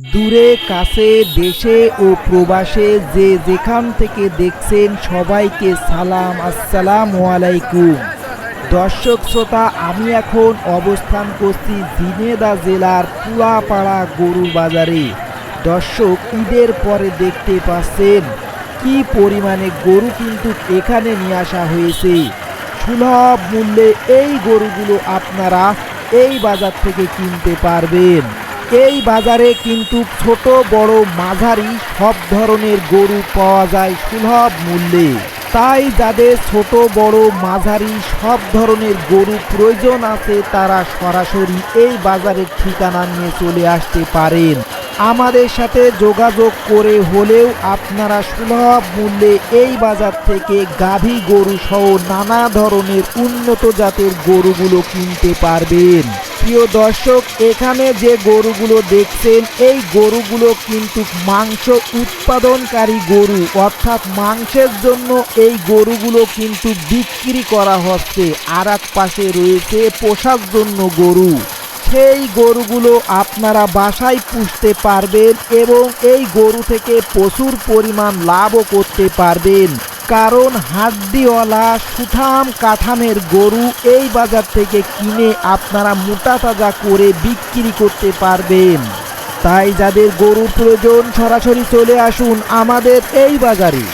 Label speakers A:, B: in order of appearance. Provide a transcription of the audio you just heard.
A: দূরে, কাছে, দেশে ও প্রবাসে যে যেখান থেকে দেখছেন সবাইকে সালাম, আসসালাম আলাইকুম। দর্শক শ্রোতা, আমি এখন অবস্থান করছি ঝিনেদা জেলার পুলাপাড়া গরু বাজারে। দর্শক, ঈদের পরে দেখতে পাচ্ছেন কি পরিমাণে গরু কিন্তু এখানে নিয়ে আসা হয়েছে। সুলভ মূল্যে এই গরুগুলো আপনারা এই বাজার থেকে কিনতে পারবেন। এই বাজারে কিন্তু ছোট, বড়, মাঝারি সব ধরনের গরু পাওয়া যায় সুলভ মূল্যে। তাই যাদের ছোট, বড়, মাঝারি সব ধরনের গরু প্রয়োজন আছে, তারা সরাসরি এই বাজারের ঠিকানা নিয়ে চলে আসতে পারেন। আমাদের সাথে যোগাযোগ করে হলেও আপনারা সুলভ মূল্যে এই বাজার থেকে গাভী গরু সহ নানা ধরনের উন্নত জাতের গরুগুলো কিনতে পারবেন। প্রিয় দর্শক, এখানে যে গরুগুলো দেখছেন, এই গরুগুলো কিন্তু মাংস উৎপাদনকারী গরু। অর্থাৎ মাংসের জন্য এই গরুগুলো কিন্তু বিক্রি করা হচ্ছে। আর এক পাশে রয়েছে পোষার জন্য গরু। সেই গরুগুলো আপনারা বাসায় পুষতে পারবেন এবং এই গরু থেকে প্রচুর পরিমাণ লাভও করতে পারবেন। কারণ হাড্ডিওয়ালা সুঠাম কাঠামের গরু এই বাজার থেকে কিনে আপনারা মোটা তাজা করে বিক্রি করতে পারবেন। তাই যাদের গরুর প্রয়োজন সরাসরি চলে আসুন আমাদের এই বাজারে।